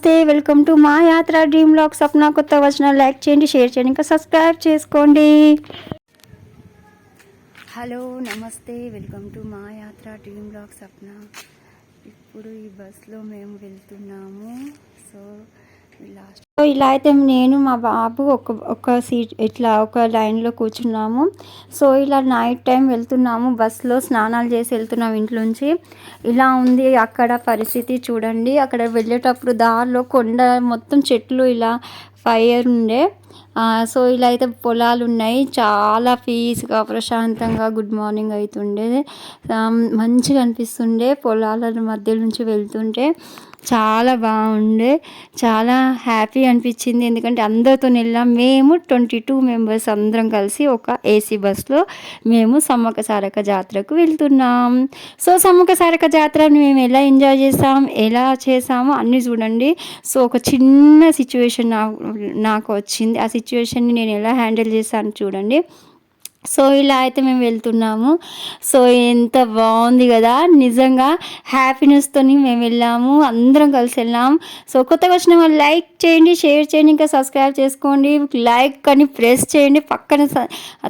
నమస్తే welcome to మా యాత్ర. Dream lock Swapna. కొత్త వచ్చిన లైక్ చేయండి షేర్ చేయండి ఇంకా సబ్స్క్రైబ్ చేసుకోండి. హలో నమస్తే వెల్కమ్ టు మా యాత్ర. Dream lock Swapna. ఇప్పుడు ఈ బస్లో మేము వెళ్తున్నాము. సో లాస్ట్ సో ఇలా అయితే నేను మా బాబు ఒక ఒక సీట్ ఇట్లా ఒక లైన్లో కూర్చున్నాము. సో ఇలా నైట్ టైం వెళ్తున్నాము. బస్సులో స్నానాలు చేసి వెళ్తున్నాం ఇంట్లోంచి ఇలా ఉంది అక్కడ పరిస్థితి చూడండి. అక్కడ వెళ్ళేటప్పుడు దారిలో కొండ మొత్తం చెట్లు ఇలా ఫైర్ ఉండే. సో ఇలా అయితే పొలాలు ఉన్నాయి. చాలా పీస్గా ప్రశాంతంగా గుడ్ మార్నింగ్ అవుతుండే. మంచిగా అనిపిస్తుండే పొలాల మధ్య నుంచి వెళ్తుంటే. చాలా బాగుండే. చాలా హ్యాపీ అనిపించింది. ఎందుకంటే అందరితో వెళ్ళాం. మేము ట్వంటీ టూ మెంబర్స్ అందరం కలిసి ఒక ఏసీ బస్లో మేము సమ్మక సారక జాతరకు వెళ్తున్నాం. సో సమ్మక సారక జాతరను మేము ఎలా ఎంజాయ్ చేసాం? ఎలా చేసామో అన్నీ చూడండి. సో ఒక చిన్న సిచ్యువేషన్ నాకు నాకు వచ్చింది. ఆ సిచ్యువేషన్ని నేను ఎలా హ్యాండిల్ చేశాను చూడండి. సో ఇలా అయితే మేము వెళ్తున్నాము. సో ఎంత బాగుంది కదా. నిజంగా హ్యాపీనెస్తో మేము వెళ్ళాము. అందరం కలిసి వెళ్ళాం. సో కొత్తగా వచ్చిన వాళ్ళు లైక్ చేయండి షేర్ చేయండి ఇంకా సబ్స్క్రైబ్ చేసుకోండి. లైక్ అని ప్రెస్ చేయండి. పక్కన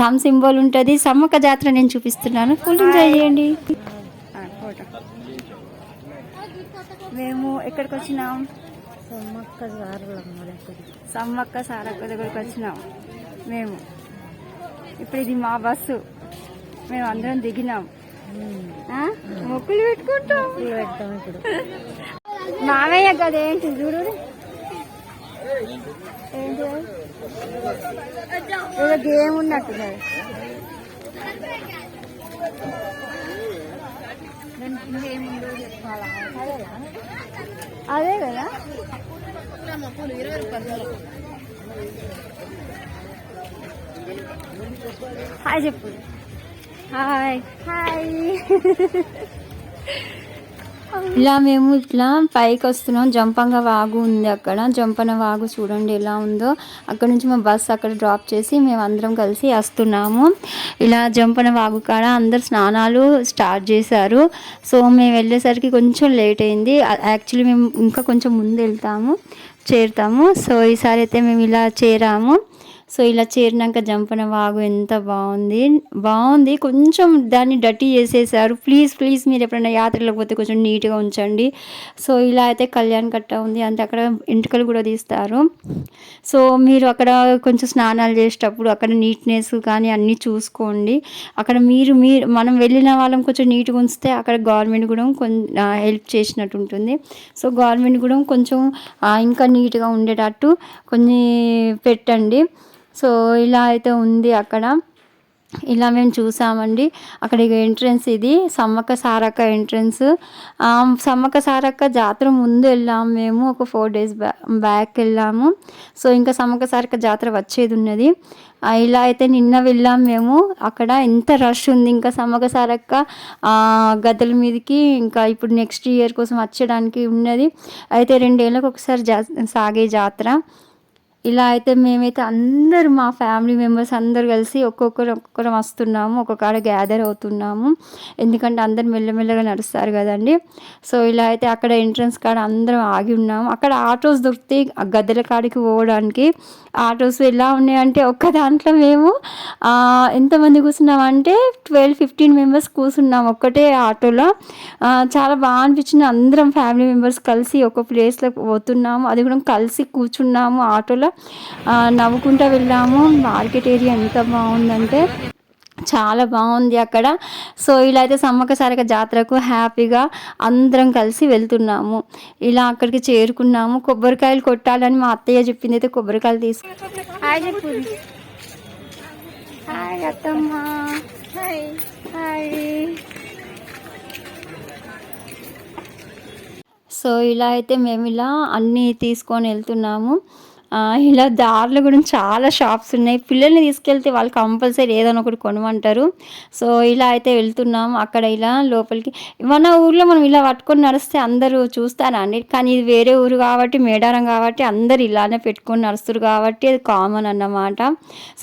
థమ్ సింబల్ ఉంటుంది. సమ్మక్క జాతర నేను చూపిస్తున్నాను. ఫుల్ ఎంజాయ్ చేయండి. మేము ఎక్కడికి వచ్చినాం? సమ్మక్క సారలమ్మ దగ్గరికి. సమ్మక్క సారక్క దగ్గరికి వచ్చినాం. మేము. ఇప్పుడు ఇది మా బస్సు. మేము అందరం దిగినాం? మొక్కులు పెట్టుకుంటాం. ఇప్పుడు. మామయ్య కదా ఏంటి? చూడు. ఏంటి? గేమ్ ఉన్నట్టున్నది అదే కదా. హాయ్ చెప్పు. హాయ్ హాయ్ ఇలా మేము ఇట్లా పైకి వస్తున్నాం. జంపంగ వాగు ఉంది అక్కడ. జంపన వాగు చూడండి ఎలా ఉందో. అక్కడ నుంచి మా బస్ అక్కడ డ్రాప్ చేసి మేము అందరం కలిసి వస్తున్నాము. ఇలా జంపన వాగు కాడ అందరు స్నానాలు స్టార్ట్ చేశారు. సో మేము వెళ్ళేసరికి కొంచెం లేట్ అయింది. యాక్చువల్లీ మేము ఇంకా కొంచెం ముందు వెళ్తాము. చేరుతాము. సో ఈసారి అయితే మేము ఇలా చేరాము. సో ఇలా చేరినాక జంపన వాగు ఎంత బాగుంది. బాగుంది. కొంచెం దాన్ని డట్టి చేసేసారు. ప్లీజ్ ప్లీజ్ మీరు ఎప్పుడైనా యాత్రలకు పోతే కొంచెం నీట్గా ఉంచండి. సో ఇలా అయితే కళ్యాణ్ కట్ట ఉంది. అంటే అక్కడ ఎంటుకలు కూడా తీస్తారు. సో మీరు అక్కడ కొంచెం స్నానాలు చేసేటప్పుడు అక్కడ నీట్నెస్ కానీ అన్నీ చూసుకోండి. అక్కడ మీరు మీరు మనం వెళ్ళిన వాళ్ళం కొంచెం నీట్గా ఉంచితే అక్కడ గవర్నమెంట్ కూడా కొంచెం హెల్ప్ చేసినట్టు ఉంటుంది. సో గవర్నమెంట్ కూడా కొంచెం ఇంకా నీట్గా ఉండేటట్టు కొన్ని పెట్టండి. సో ఇలా అయితే ఉంది అక్కడ. ఇలా మేము చూసామండి. అక్కడ ఎంట్రన్స్ ఇది సమ్మక్క సారక్క ఎంట్రన్స్ సమ్మక్క సారక్క జాతర ముందు వెళ్ళాము మేము ఒక ఫోర్ డేస్ బ్యా బ్యాక్ వెళ్ళాము. సో ఇంకా సమ్మక్క సారక్క జాతర వచ్చేది ఉన్నది. ఇలా అయితే నిన్న వెళ్ళాం మేము. అక్కడ ఎంత రష్ ఉంది. ఇంకా సమ్మక్క సారక్క ఆ, మీదకి ఇంకా ఇప్పుడు నెక్స్ట్ ఇయర్ కోసం వచ్చేయడానికి ఉన్నది. అయితే రెండేళ్ళకి ఒకసారి జా సాగే జాతర. ఇలా అయితే మేమైతే అందరు మా ఫ్యామిలీ మెంబర్స్ అందరు కలిసి ఒక్కొక్కరు ఒక్కొక్కరం వస్తున్నాము ఒక్కొక్కడ గ్యాదర్ అవుతున్నాము. ఎందుకంటే అందరు మెల్లమెల్లగా నడుస్తారు కదండి. సో ఇలా అయితే అక్కడ ఎంట్రన్స్ కాడ అందరం ఆగి ఉన్నాము. అక్కడ ఆటోస్ దొరికితే ఆ గద్దెల కాడికి పోవడానికి ఆటోస్ ఎలా ఉన్నాయంటే ఒక్క దాంట్లో మేము ఎంతమంది కూర్చున్నాం అంటే ట్వెల్వ్ ఫిఫ్టీన్ మెంబర్స్ కూర్చున్నాం ఒక్కటే ఆటోలో. చాలా బాగా అనిపించింది. అందరం ఫ్యామిలీ మెంబర్స్ కలిసి ఒక ప్లేస్లో పోతున్నాము. అది కూడా కలిసి కూర్చున్నాము ఆటోలో. నవ్వుకుంటూ వెళ్ళాము. మార్కెట్ ఏరియా ఎంత బాగుందంటే చాలా బాగుంది అక్కడ. సో ఇలా అయితే సమ్మక్క సారక జాతరకు హ్యాపీగా అందరం కలిసి వెళ్తున్నాము. ఇలా అక్కడికి చేరుకున్నాము. కొబ్బరికాయలు కొట్టాలని మా అత్తయ్య చెప్పింది అయితే కొబ్బరికాయలు తీసుకు. హాయ్ చెప్పు. హాయ్ అత్తమ్మ. హాయ్. హాయ్. సో ఇలా అయితే మేము ఇలా అన్నీ తీసుకొని వెళ్తున్నాము. ఇలా దారిలో కూడా చాలా షాప్స్ ఉన్నాయి. పిల్లల్ని తీసుకెళ్తే వాళ్ళు కంపల్సరీ ఏదైనా ఒకటి కొనమంటారు. సో ఇలా అయితే వెళ్తున్నాం. అక్కడ ఇలా లోపలికి. మన ఊర్లో మనం ఇలా పట్టుకొని నడిస్తే అందరూ చూస్తారండి. కానీ ఇది వేరే ఊరు కాబట్టి మేడారం కాబట్టి అందరు ఇలానే పెట్టుకొని నడుస్తారు కాబట్టి అది కామన్ అన్నమాట.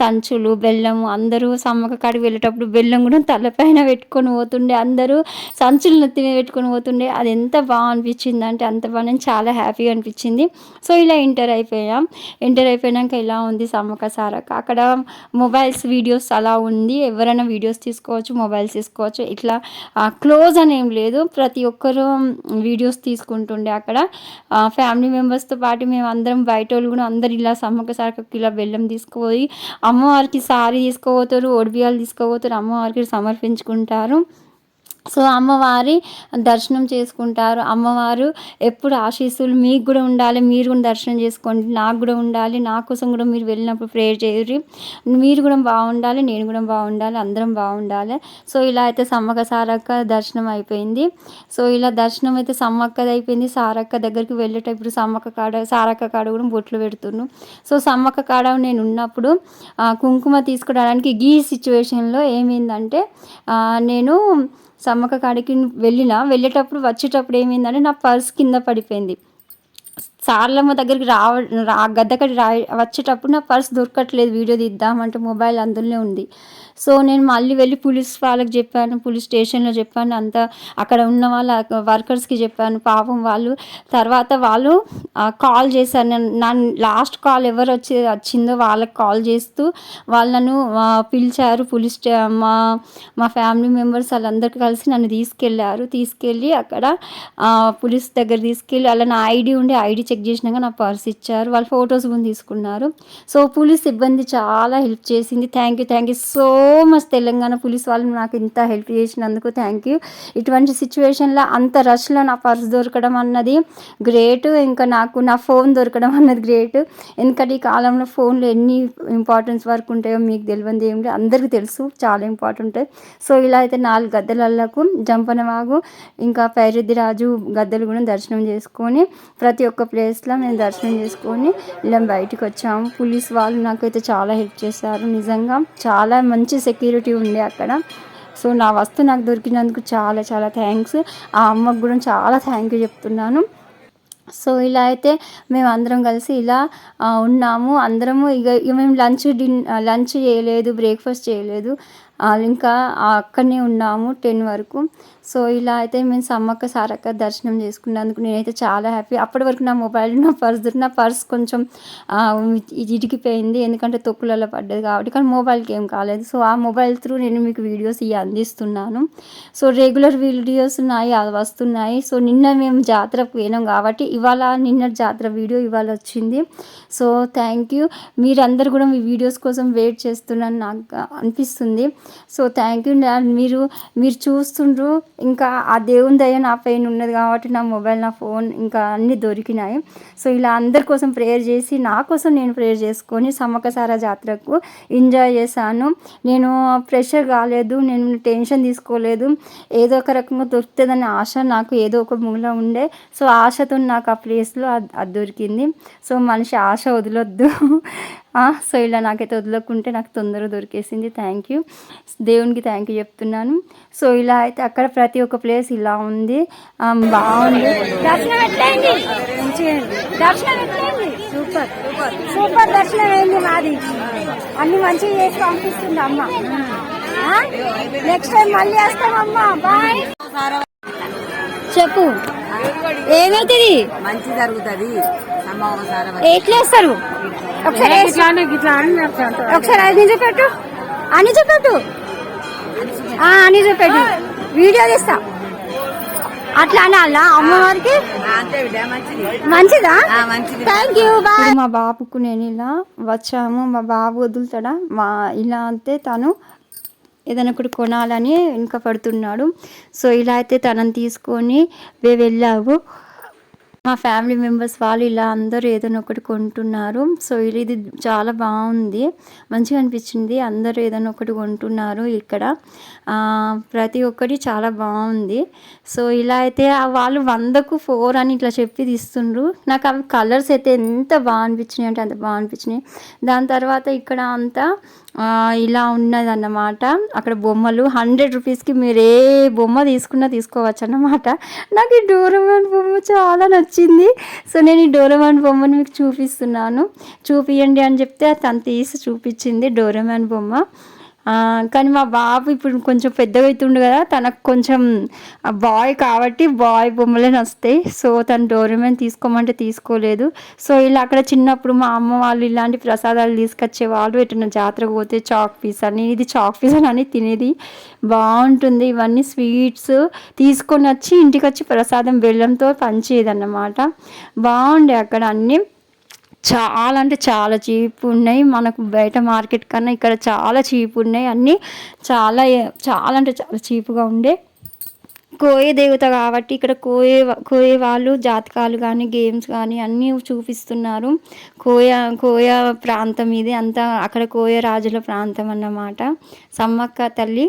సంచులు బెల్లము అందరూ సమ్మక కాడికి వెళ్ళేటప్పుడు బెల్లం కూడా తలపైన పెట్టుకొని పోతుండే. అందరూ సంచులు నెత్తి మీద పెట్టుకొని పోతుండే. అది ఎంత బాగా అనిపించింది అంటే అంత బాగా నేను చాలా హ్యాపీగా అనిపించింది. సో ఇలా ఇంటర్ అయిపోయాం. ఎంటర్ అయిపోయాక ఇలా ఉంది సమ్మక్క సారక్క? అక్కడ మొబైల్స్ వీడియోస్ అలా ఉంది. ఎవరైనా వీడియోస్ తీసుకోవచ్చు మొబైల్స్ తీసుకోవచ్చు. ఇట్లా క్లోజ్ అని ఏం లేదు. ప్రతి ఒక్కరు వీడియోస్ తీసుకుంటుండే అక్కడ. ఫ్యామిలీ మెంబర్స్తో పాటు మేము అందరం బయట వాళ్ళు కూడా అందరు ఇలా సమ్మక్క సారక్కకి ఇలా బెల్లం తీసుకుపోయి అమ్మవారికి సారీ తీసుకోపోతారు ఒడిబియాలు తీసుకోపోతారు అమ్మవారికి సమర్పించుకుంటారు. సో అమ్మవారి దర్శనం చేసుకుంటారు. అమ్మవారు ఎప్పుడు ఆశీస్సులు మీకు కూడా ఉండాలి. మీరు కూడా దర్శనం చేసుకోండి. నాకు కూడా ఉండాలి. నా కోసం కూడా మీరు వెళ్ళినప్పుడు ప్రేయర్ చేయరు. మీరు కూడా బాగుండాలి. నేను కూడా బాగుండాలి. అందరం బాగుండాలి. సో ఇలా అయితే సమ్మక్క సారక్క దర్శనం అయిపోయింది. సో ఇలా దర్శనం అయితే సమ్మక్కది అయిపోయింది. సారక్క దగ్గరికి వెళ్ళేటప్పుడు సమ్మక్క కాడ సారక్క కాడ కూడా బొట్లు పెడుతున్నాను సో సమ్మక్క కాడ నేను ఉన్నప్పుడు కుంకుమ తీసుకురావడానికి ఈ సిచ్యువేషన్లో ఏమైందంటే నేను సమ్మక్క కాడికి వెళ్ళిన వెళ్ళేటప్పుడు వచ్చేటప్పుడు ఏమైందంటే నా పర్స్ కింద పడిపోయింది. సార్లమ్మ దగ్గరికి రావ రా గద్దకటి రా వచ్చేటప్పుడు నా పర్స్ దొరకట్లేదు వీడియో తీద్దామంటే మొబైల్ అందులోనే ఉంది. సో నేను మళ్ళీ వెళ్ళి పోలీస్ వాళ్ళకి చెప్పాను పోలీస్ స్టేషన్లో చెప్పాను అంతా అక్కడ ఉన్న వాళ్ళ వర్కర్స్కి చెప్పాను. పాపం వాళ్ళు తర్వాత వాళ్ళు కాల్ చేశారు. నేను నా లాస్ట్ కాల్ ఎవరు వచ్చి వచ్చిందో వాళ్ళకి కాల్ చేస్తూ వాళ్ళు నన్ను పిలిచారు. పోలీస్ మా మా ఫ్యామిలీ మెంబర్స్ వాళ్ళందరికీ కలిసి నన్ను తీసుకెళ్ళారు. తీసుకెళ్ళి అక్కడ పోలీస్ దగ్గర తీసుకెళ్ళి అలా నా ఐడి ఉండి ఐడి చెక్ చేసినాక నా పర్స్ ఇచ్చారు. వాళ్ళు ఫొటోస్ కూడా తీసుకున్నారు. సో పోలీస్ సిబ్బంది చాలా హెల్ప్ చేసింది. Thank you thank you so much Telangana police వాళ్ళు నాకు ఇంత హెల్ప్ చేసినందుకు థ్యాంక్ యూ. ఇటువంటి సిచ్యువేషన్లో అంత రష్లో నా పర్స్ దొరకడం అన్నది గ్రేట్ ఇంకా నాకు నా ఫోన్ దొరకడం అన్నది గ్రేట్ ఎందుకంటే ఈ కాలంలో ఫోన్లో ఎన్ని ఇంపార్టెన్స్ వర్క్ ఉంటాయో మీకు తెలియంది ఏం లేదు. అందరికీ తెలుసు చాలా ఇంపార్టెంట్ ఉంటాయి సో ఇలా అయితే నాలుగు గద్దెలకు జంపనవాగు ఇంకా పైరెడ్డి రాజు గద్దెలు కూడా దర్శనం చేసుకొని ప్రతి ఒక్క ప్లేస్లో మేము దర్శనం చేసుకొని ఇలా బయటకు వచ్చాము. పోలీస్ వాళ్ళు నాకైతే చాలా హెల్ప్ చేశారు. నిజంగా చాలా మంచి సెక్యూరిటీ ఉండే అక్కడ. సో నా వస్తువు నాకు దొరికినందుకు చాలా చాలా థ్యాంక్స్. ఆ అమ్మకు కూడా చాలా థ్యాంక్ యూ చెప్తున్నాను. సో ఇలా అయితే మేము అందరం కలిసి ఇలా ఉన్నాము. అందరము ఇక ఇక మేము లంచ్ డిన్ లంచ్ చేయలేదు బ్రేక్ఫాస్ట్ చేయలేదు. ఇంకా అక్కడనే ఉన్నాము టెన్ వరకు. సో ఇలా అయితే మేము సమ్మక్క సారక్క దర్శనం చేసుకున్నందుకు నేనైతే చాలా హ్యాపీ. అప్పటి వరకు నా మొబైల్ నా పర్స్ నా పర్స్ కొంచెం ఆ, ఇరిగిపోయింది. ఎందుకంటే తొక్కులలో పడ్డది కాబట్టి. కానీ మొబైల్కి ఏం కాలేదు. సో ఆ మొబైల్ త్రూ నేను మీకు వీడియోస్ ఇవి అందిస్తున్నాను. సో రెగ్యులర్ వీడియోస్ ఉన్నాయి అవి వస్తున్నాయి. సో నిన్న మేము జాతరకు పోయినాం కాబట్టి ఇవాళ నిన్న జాతర వీడియో ఇవాళ వచ్చింది. So thank you. మీరందరూ కూడా మీ వీడియోస్ కోసం వెయిట్ చేస్తున్నాను నాకు అనిపిస్తుంది. So thank you. మీరు మీరు చూస్తుండ్రు. ఇంకా ఆ దేవుని దయ నా పైన ఉన్నది కాబట్టి నా మొబైల్ నా ఫోన్ ఇంకా అన్నీ దొరికినాయి. సో ఇలా అందరి కోసం ప్రేయర్ చేసి నా కోసం నేను ప్రేయర్ చేసుకొని సమ్మకసార జాతరకు ఎంజాయ్ చేశాను. నేను ప్రెషర్ కాలేదు నేను టెన్షన్ తీసుకోలేదు. ఏదో ఒక రకంగా దొరుకుతుందనే ఆశ నాకు ఏదో ఒక మూల ఉండే. సో ఆశతో నాకు ఆ ప్లేస్లో అది అది దొరికింది. సో మనిషి ఆశ వదలొద్దు. సో ఇలా నాకైతే వదలకుంటే నాకు తొందరగా దొరికేసింది. థ్యాంక్ యూ దేవునికి థ్యాంక్ యూ చెప్తున్నాను. సో ఇలా అయితే అక్కడ ప్రతి ఒక్క ప్లేస్ ఇలా ఉంది. బాగుంది. దర్శనం ఎట్లయింది? దర్శనం ఎట్లయింది? సూపర్. సూపర్ దర్శనం అయింది మాది? అన్ని మంచిగా చేసి పంపిస్తుంది అమ్మ. నెక్స్ట్ టైం మళ్ళీ వస్తామమ్మా బాయ్ చెప్పు. ఏమైతుంది? మంచి జరుగుతుంది. ఎట్లేస్తారు ఒకసారి ఒకసారి అది చూపెట్టు అని చూపెట్టు ఆ, అని చూపెట్టు వీడియో తీస్తా. అట్లా అనాలా? అమ్మవారికి? మంచిదా? థ్యాంక్ యూ బాయ్ మా బాబుకు నేను ఇలా వచ్చాము. మా బాబు వదులుతాడా? మా ఇలా అంతే తను ఏదైనా ఒకటి కొనాలని వెనుక పడుతున్నాడు సో ఇలా అయితే తనని తీసుకొని మేము వెళ్ళాము మా ఫ్యామిలీ మెంబర్స్ వాళ్ళు ఇలా అందరూ ఏదైనా ఒకటి కొంటున్నారు. సో ఇది చాలా బాగుంది. మంచిగా అనిపించింది. అందరూ ఏదైనా ఒకటి కొంటున్నారు ఇక్కడ. ప్రతి ఒక్కటి చాలా బాగుంది. సో ఇలా అయితే వాళ్ళు వందకు ఫోర్ అని ఇట్లా చెప్పి తీస్తుండ్రు. నాకు అవి కలర్స్ అయితే ఎంత బాగా అనిపించినాయి అంటే అంత బాగా అనిపించినాయి. దాని తర్వాత ఇక్కడ అంతా ఇలా ఇలా ఉన్నదన్నమాట. అక్కడ బొమ్మలు హండ్రెడ్ రూపీస్కి మీరు ఏ బొమ్మ తీసుకున్నా తీసుకోవచ్చు అన్నమాట నాకు ఈ డోరమాన్ బొమ్మ చాలా నచ్చింది. సో నేను ఈ డోరమాన్ బొమ్మను మీకు చూపిస్తున్నాను. చూపియండి అని చెప్తే తను తీసి చూపించింది డోరమాన్ బొమ్మ. కానీ మా బాబు ఇప్పుడు కొంచెం పెద్దగా అవుతుండు కదా తనకు కొంచెం బాయ్ కాబట్టి బాయ్ బొమ్మలే నస్తాయి సో తను డోరేమన్ తీసుకోమంటే తీసుకోలేదు. సో ఇలా అక్కడ చిన్నప్పుడు మా అమ్మ వాళ్ళు ఇలాంటి ప్రసాదాలు తీసుకొచ్చేవాళ్ళు ఎటున్న జాతరకు పోతే చాక్ పీస్ అని ఇది చాక్ పీస్ అని తినేది. బాగుంటుంది. ఇవన్నీ స్వీట్స్ తీసుకొని వచ్చి ఇంటికి వచ్చి ప్రసాదం బెల్లంతో పంచేదన్నమాట. బాగుండే అక్కడ అన్నీ. చాలా అంటే చాలా చీప్ ఉన్నాయి మనకు బయట మార్కెట్ కన్నా ఇక్కడ చాలా చీప్ ఉన్నాయి అన్నీ చాలా చాలా అంటే చాలా చీప్గా ఉండే. కోయ దేవత కాబట్టి ఇక్కడ కోయ కోయ వాళ్ళు జాతకాలు కానీ గేమ్స్ కానీ అన్నీ చూపిస్తున్నారు. కోయ కోయ ప్రాంతం ఇది. అంతా అక్కడ కోయ రాజుల ప్రాంతం అన్నమాట. సమ్మక్క తల్లి.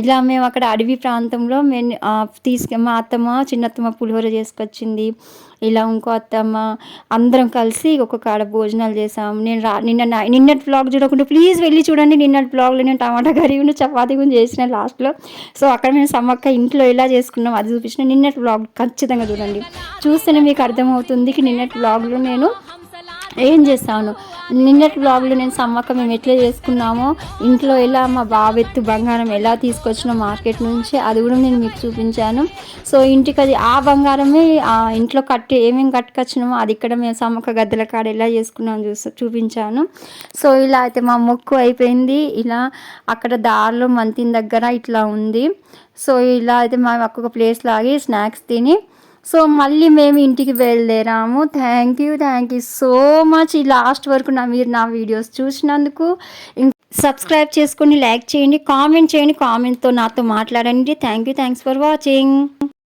ఇలా మేము అక్కడ అడవి ప్రాంతంలో మేము తీసుకు మా అత్తమ్మ చిన్నత్తమ్మ పులిహోర చేసుకొచ్చింది. ఇలా ఇంకో అత్తమ్మ అందరం కలిసి ఒక కాడ భోజనాలు చేసాం నేను రా నిన్న నిన్నటి బ్లాగ్ చూడకుండా ప్లీజ్ వెళ్ళి చూడండి నిన్నటి బ్లాగ్లో నేను టమాటా కర్రీ ఉన్న చపాతీ గురించి చేసిన లాస్ట్లో సో అక్కడ మేము సమ్మక్క ఇంట్లో ఎలా చేసుకున్నాం అది చూపించిన నిన్నటి బ్లాగ్ ఖచ్చితంగా చూడండి. చూస్తేనే మీకు అర్థమవుతుంది నిన్నటి బ్లాగ్లో నేను ఏం చేస్తాను నిన్నటి బ్లాగ్లో నేను సమ్మక్క మేము ఎట్లా చేసుకున్నామో ఇంట్లో ఎలా మా బాబెత్తు బంగారం ఎలా తీసుకొచ్చినా మార్కెట్ నుంచి అది కూడా నేను మీకు చూపించాను. సో ఇంటికి అది ఆ బంగారమే ఆ ఇంట్లో కట్టి ఏమేమి కట్టుకొచ్చినామో అది ఇక్కడ మేము సమ్మక్క గద్దెల కాడ ఎలా చేసుకున్నామో చూసా చూపించాను. సో ఇలా అయితే మా మొక్కు అయిపోయింది. ఇలా అక్కడ దారిలో మంతిని దగ్గర ఇట్లా ఉంది. సో ఇలా అయితే మా ఒక్కొక్క ప్లేస్ లాగి స్నాక్స్ తిని సో మళ్ళీ మేము ఇంటికి బయలుదేరాము thank you thank you so much ఈ లాస్ట్ వరకు నా మీరు నా వీడియోస్ చూసినందుకు సబ్స్క్రైబ్ చేసుకొని లైక్ చేయండి కామెంట్ చేయండి కామెంట్తో నాతో మాట్లాడండి. Thank you thanks for watching